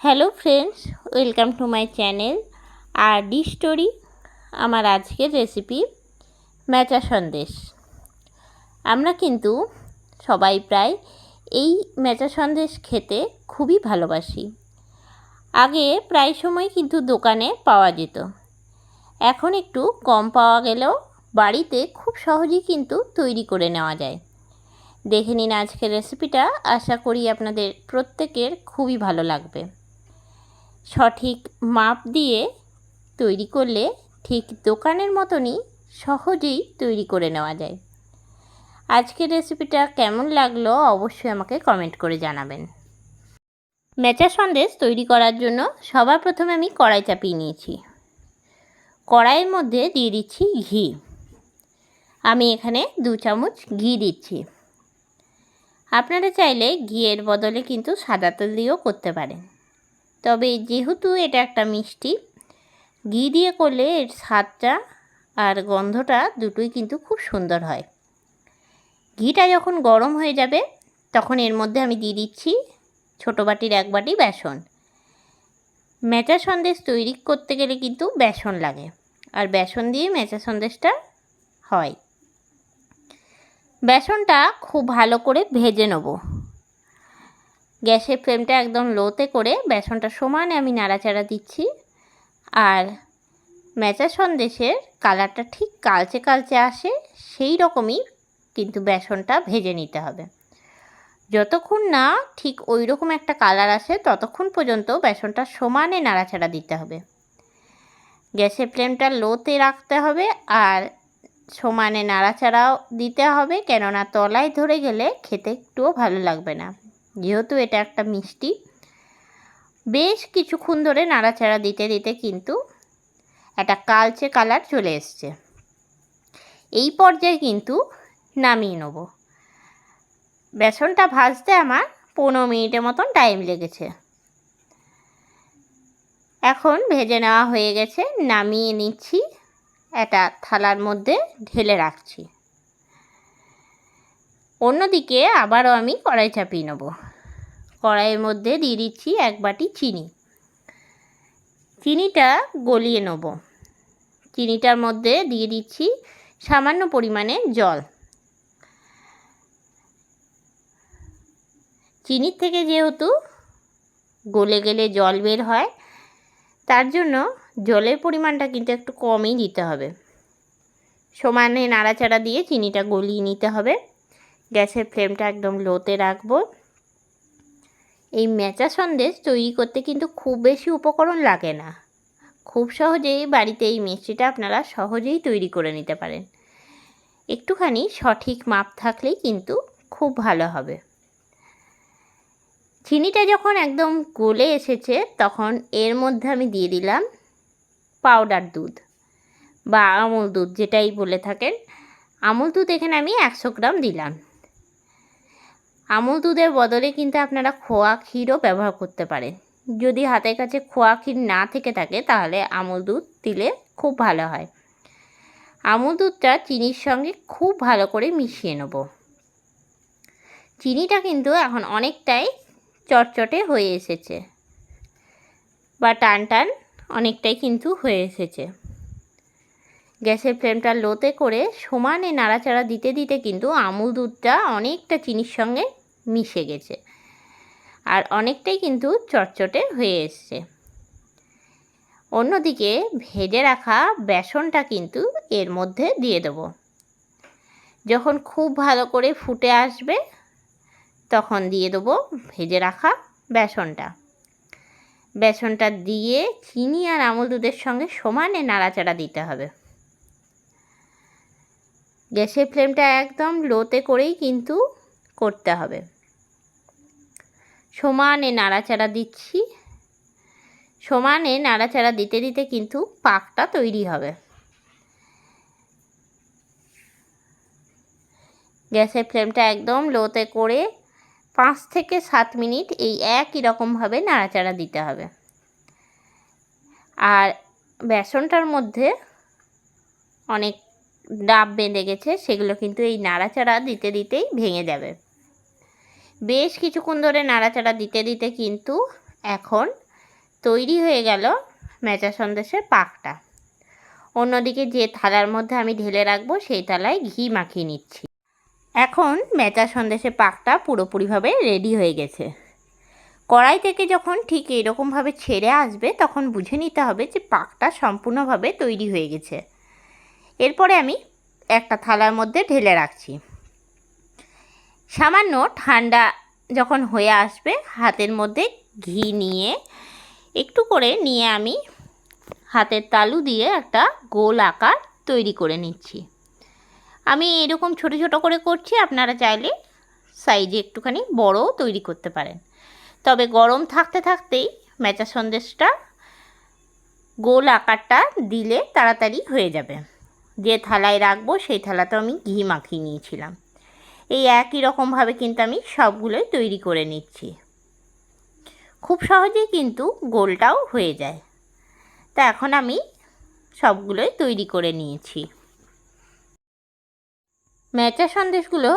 Hello friends, welcome to my channel R D story, আমার আজকের recipe ম্যাচা Sandesh. আমরা কিন্তু সবাই প্রায় এই ম্যাচা সন্দেশ খেতে খুবই ভালোবাসি। আগে প্রায় সময় কিন্তু দোকানে পাওয়া যেত। এখন একটু কম পাওয়া গেলেও বাড়িতে খুব সহজেই কিন্তু তৈরি করে নেওয়া যায়। দেখে নিন আজকের রেসিপিটা, আশা করি আপনাদের প্রত্যেকের খুবই ভালো লাগবে। সঠিক মাপ দিয়ে তৈরি করলে ঠিক দোকানের মতনই সহজেই তৈরি করে নেওয়া যায়। আজকের রেসিপিটা কেমন লাগল অবশ্যই আমাকে কমেন্ট করে জানাবেন। মেচা সন্দেশ তৈরি করার জন্য সবার প্রথমে আমি কড়াই চাপিয়ে নিয়েছি। কড়াইয়ের মধ্যে দিয়ে দিচ্ছি ঘি। আমি এখানে দু চামচ ঘি দিচ্ছি। আপনারা চাইলে ঘিয়ের বদলে কিন্তু সাদা তেল দিয়েও করতে পারেন। তবে যেহেতু এটা একটা মিষ্টি, ঘি দিয়ে করলে এর স্বাদটা আর গন্ধটা দুটোই কিন্তু খুব সুন্দর হয়। ঘিটা যখন গরম হয়ে যাবে, তখন এর মধ্যে আমি দিয়ে দিচ্ছি ছোটো বাটির এক বাটি বেসন। মেচা সন্দেশ তৈরি করতে গেলে কিন্তু বেসন লাগে, আর বেসন দিয়ে মেচা সন্দেশটা হয়। বেসনটা খুব ভালো করে ভেজে নেব। গ্যাসের ফ্লেমটা একদম লোতে করে বেসনটা সমানে আমি নাড়াচাড়া দিচ্ছি। আর মেচা সন্দেশের কালারটা ঠিক কালচে কালচে আসে, সেই রকমই কিন্তু বেসনটা ভেজে নিতে হবে। যতক্ষণ না ঠিক ওই রকম একটা কালার আসে, ততক্ষণ পর্যন্ত বেসনটা সমানে নাড়াচাড়া দিতে হবে। গ্যাসের ফ্লেমটা লোতে রাখতে হবে আর সমানে নাড়াচাড়াও দিতে হবে, কেননা তলায় ধরে গেলে খেতে একটুও ভালো লাগবে না। যেহেতু এটা একটা মিষ্টি, বেশ কিছুক্ষণ ধরে নাড়াচাড়া দিতে দিতে কিন্তু একটা কালচে কালার চলে এসছে। এই পর্যায়ে কিন্তু নামিয়ে নেব। বেসনটা ভাজতে আমার পনেরো মিনিটের মতন টাইম লেগেছে। এখন ভেজে নেওয়া হয়ে গেছে, নামিয়ে নিচ্ছি, একটা থালার মধ্যে ঢেলে রাখছি। অন্যদিকে আবারও আমি কড়াই চাপিয়ে নেব। কড়াইয়ের মধ্যে দিয়ে দিচ্ছি এক বাটি চিনি। চিনিটা গলিয়ে নেব। চিনিটার মধ্যে দিয়ে দিচ্ছি সামান্য পরিমাণে জল। চিনির থেকে যেহেতু গলে গেলে জল বের হয়, তার জন্য জলের পরিমাণটা কিন্তু একটু কমই দিতে হবে। সমানে নাড়াচাড়া দিয়ে চিনিটা গলিয়ে নিতে হবে। গ্যাসের ফ্লেমটা একদম লোতে রাখব। এই মেচা সন্দেশ তৈরি করতে কিন্তু খুব বেশি উপকরণ লাগে না। খুব সহজেই বাড়িতে এই মিষ্টিটা আপনারা সহজেই তৈরি করে নিতে পারেন। একটুখানি সঠিক মাপ থাকলেই কিন্তু খুব ভালো হবে। চিনিটা যখন একদম গলে এসেছে, তখন এর মধ্যে আমি দিয়ে দিলাম পাউডার দুধ বা আমুল দুধ যেটাই বলে থাকেন। আমুল দুধ এখানে আমি একশো গ্রাম দিলাম। আমুল দুধের বদলে কিন্তু আপনারা খোয়া ক্ষীরও ব্যবহার করতে পারেন। যদি হাতের কাছে খোয়া ক্ষীর না থেকে থাকে, তাহলে আমুল দুধ দিলে খুব ভালো হয়। আমুল দুধটা চিনির সঙ্গে খুব ভালো করে মিশিয়ে নেব। চিনিটা কিন্তু এখন অনেকটাই চটচটে হয়ে এসেছে বা টান টান অনেকটাই কিন্তু হয়ে এসেছে। গ্যাসের ফ্লেমটা লোতে করে সমানে নাড়াচাড়া দিতে দিতে কিন্তু আমুল দুধটা অনেকটা চিনির সঙ্গে মিশে গেছে। আর অনেকটাই কিন্তু চটচটে হয়ে এসছে। অন্যদিকে ভেজে রাখা বেসনটা কিন্তু এর মধ্যে দিয়ে দেবো। যখন খুব ভালো করে ফুটে আসবে, তখন দিয়ে দেবো ভেজে রাখা বেসনটা। বেসনটা দিয়ে চিনি আর আমুল দুধের সঙ্গে সমানে নাড়াচাড়া দিতে হবে। গ্যাসের ফ্লেমটা একদম লোতে করেই কিন্তু করতে হবে। সমানে নাড়াচাড়া দিচ্ছি। সমানে নাড়াচাড়া দিতে দিতে কিন্তু পাকটা তৈরি হবে। গ্যাসের ফ্লেমটা একদম লোতে করে পাঁচ থেকে সাত মিনিট এই একই রকমভাবে নাড়াচাড়া দিতে হবে। আর বেসনটার মধ্যে অনেক ডাব বেঁধে গেছে, সেগুলো কিন্তু এই নাড়াচাড়া দিতে দিতেই ভেঙে যাবে। বেশ কিছুক্ষণ ধরে নাড়াচাড়া দিতে দিতে কিন্তু এখন তৈরি হয়ে গেল মেচা সন্দেশের পাকটা। অন্যদিকে যে থালার মধ্যে আমি ঢেলে রাখব সেই থালায় ঘি মাখিয়ে নিচ্ছি। এখন মেচা সন্দেশের পাকটা পুরোপুরিভাবে রেডি হয়ে গেছে। কড়াই থেকে যখন ঠিক এরকমভাবে ছেড়ে আসবে তখন বুঝে নিতে হবে যে পাকটা সম্পূর্ণভাবে তৈরি হয়ে গেছে। এরপরে আমি একটা থালার মধ্যে ঢেলে রাখছি। সামান্য ঠান্ডা যখন হয়ে আসবে, হাতের মধ্যে ঘি নিয়ে একটু করে নিয়ে আমি হাতের তালু দিয়ে একটা গোল আকার তৈরি করে নিচ্ছি। আমি এরকম ছোট ছোট করে করছি, আপনারা চাইলে সাইজে একটুখানি বড়ও তৈরি করতে পারেন। তবে গরম থাকতে থাকতেই মেচা সন্দেশটা গোল আকারটা দিলে তাড়াতাড়ি হয়ে যাবে। যে থালায় রাখব, সেই থালাতে আমি ঘি মাখিয়ে নিয়েছিলাম। এই একই রকমভাবে কিন্তু আমি সবগুলোই তৈরি করে নিচ্ছি। খুব সহজেই কিন্তু গোলটাও হয়ে যায়। তা এখন আমি সবগুলোই তৈরি করে নিয়েছি। ম্যাচা সন্দেশগুলো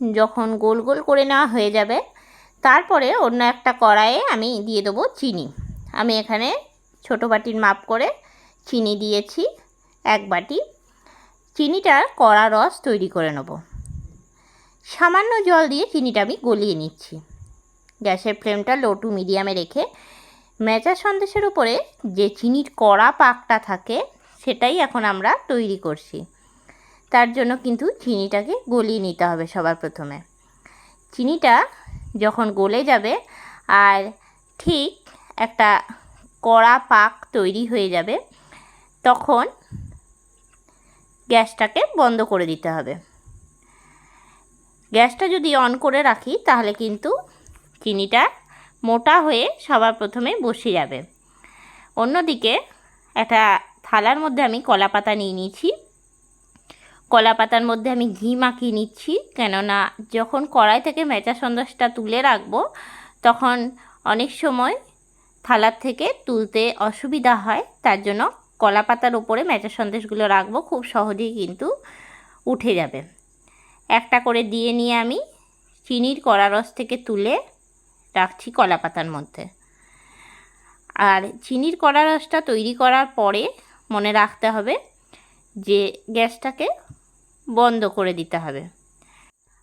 যখন গোল গোল করে নেওয়া হয়ে যাবে, তারপরে অন্য একটা কড়াইয়ে আমি দিয়ে দেবো চিনি। আমি এখানে ছোটো বাটির মাপ করে চিনি দিয়েছি, এক বাটি। চিনিটার কড়া রস তৈরি করে নেব। সামান্য জল দিয়ে চিনিটা আমি গলিয়ে নিচ্ছি। গ্যাসের ফ্লেমটা লো টু মিডিয়ামে রেখে মেচা সন্দেশের উপরে যে চিনির কড়া পাকটা থাকে, সেটাই এখন আমরা তৈরি করছি। তার জন্য কিন্তু চিনিটাকে গলিয়ে নিতে হবে সবার প্রথমে। চিনিটা যখন গলে যাবে আর ঠিক একটা কড়া পাক তৈরি হয়ে যাবে, তখন গ্যাসটাকে বন্ধ করে দিতে হবে। গ্যাসটা যদি অন করে রাখি, তাহলে কিন্তু চিনিটা মোটা হয়ে সবার প্রথমে বসে যাবে। অন্যদিকে একটা থালার মধ্যে আমি কলা পাতা নিয়ে নিয়েছি। কলা পাতার মধ্যে আমি ঘি মাখিয়ে নিচ্ছি, কেননা যখন কড়াই থেকে মেচা সন্দেশটা তুলে রাখব, তখন অনেক সময় থালার থেকে তুলতে অসুবিধা হয়। তার জন্য কলা পাতার উপরে মেচা সন্দেশগুলো রাখব, খুব সহজেই কিন্তু উঠে যাবে। একটা করে দিয়ে নিয়ে আমি চিনির কড়া রস থেকে তুলে রাখছি কলা পাতার মধ্যে। আর চিনির কড়া রসটা তৈরি করার পরে মনে রাখতে হবে যে গ্যাসটাকে বন্ধ করে দিতে হবে।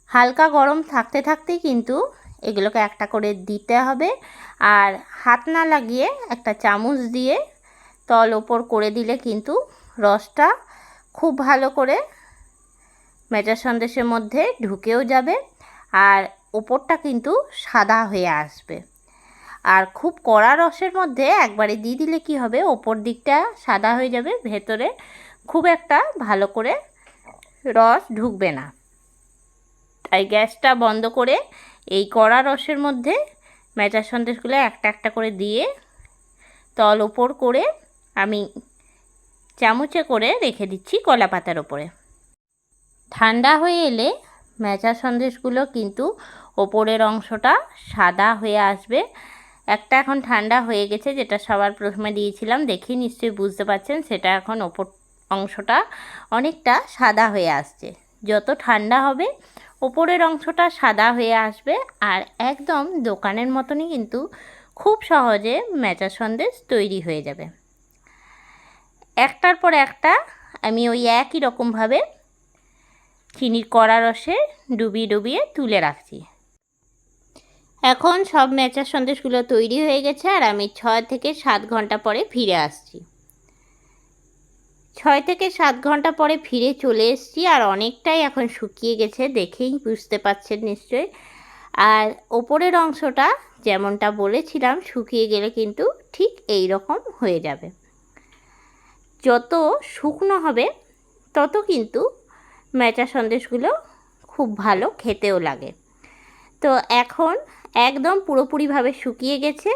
হালকা গরম থাকতে থাকতেই কিন্তু এগুলোকে একটা করে দিতে হবে আর হাত না লাগিয়ে একটা চামচ দিয়ে তল ওপর করে দিলে কিন্তু রসটা খুব ভালো করে মেজা সন্দেশের মধ্যে ঢুকেও যাবে আর ওপরটা কিন্তু সাদা হয়ে আসবে। আর খুব কড়া রসের মধ্যে একবারে দিয়ে দিলে কি হবে? ওপর দিকটা সাদা হয়ে যাবে, ভেতরে খুব একটা ভালো করে রস ঢুকবে না। তাই গ্যাসটা বন্ধ করে এই কড়া রসের মধ্যে মেচা সন্দেশগুলো একটা একটা করে দিয়ে তল ওপর করে আমি চামচে করে রেখে দিচ্ছি কলা পাতার ওপরে। ঠান্ডা হয়ে এলে মেচা সন্দেশগুলো কিন্তু ওপরের অংশটা সাদা হয়ে আসবে। একটা এখন ঠান্ডা হয়ে গেছে, যেটা সবার প্রথমে দিয়েছিলাম দেখি নিশ্চয়ই বুঝতে পারছেন, সেটা এখন ওপর অংশটা অনেকটা সাদা হয়ে আসছে। যত ঠান্ডা হবে, ওপরের অংশটা সাদা হয়ে আসবে, আর একদম দোকানের মতনই কিন্তু খুব সহজে মেচা সন্দেশ তৈরি হয়ে যাবে। একটার পর একটা আমি ওই একই রকমভাবে চিনির কড়া রসে ডুবিয়ে ডুবিয়ে তুলে রাখছি। এখন সব মেচার সন্দেশগুলো তৈরি হয়ে গেছে আর আমি ছয় থেকে সাত ঘণ্টা পরে ফিরে আসছি। ছয় থেকে সাত ঘণ্টা পরে ফিরে চলে এসেছি আর অনেকটাই এখন শুকিয়ে গেছে দেখেই বুঝতে পাচ্ছেন নিশ্চয়ই। আর ওপরের অংশটা যেমনটা বলেছিলাম, শুকিয়ে গেলে কিন্তু ঠিক এই রকম হয়ে যাবে। যত শুকনো হবে, তত কিন্তু মেচা সন্দেশগুলো খুব ভালো, খেতেও লাগে। তো এখন একদম পুরোপুরিভাবে শুকিয়ে গেছে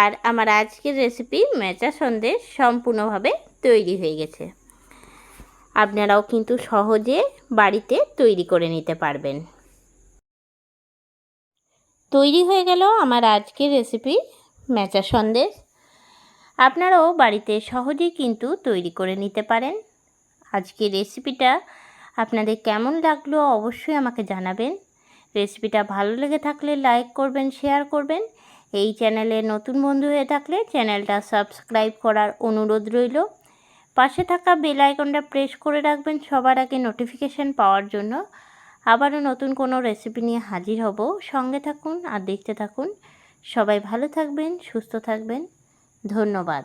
আর আমার আজকের রেসিপি মেচা সন্দেশ সম্পূর্ণভাবে তৈরি হয়ে গেছে। আপনারাও কিন্তু সহজে বাড়িতে তৈরি করে নিতে পারবেন। তৈরি হয়ে গেল আমার আজকের রেসিপি মেচা সন্দেশ। আপনারাও বাড়িতে সহজেই কিন্তু তৈরি করে নিতে পারেন। আজকের রেসিপিটা আপনাদের কেমন লাগল অবশ্যই আমাকে জানাবেন। রেসিপিটা ভালো লেগে থাকলে লাইক করবেন, শেয়ার করবেন। এই চ্যানেলে নতুন বন্ধু হয়ে থাকলে চ্যানেলটা সাবস্ক্রাইব করার অনুরোধ রইল। পাশে থাকা বেল আইকনটা প্রেস করে রাখবেন সবার আগে নোটিফিকেশান পাওয়ার জন্য। আবারও নতুন কোনো রেসিপি নিয়ে হাজির হব। সঙ্গে থাকুন আর দেখতে থাকুন। সবাই ভালো থাকবেন, সুস্থ থাকবেন। ধন্যবাদ।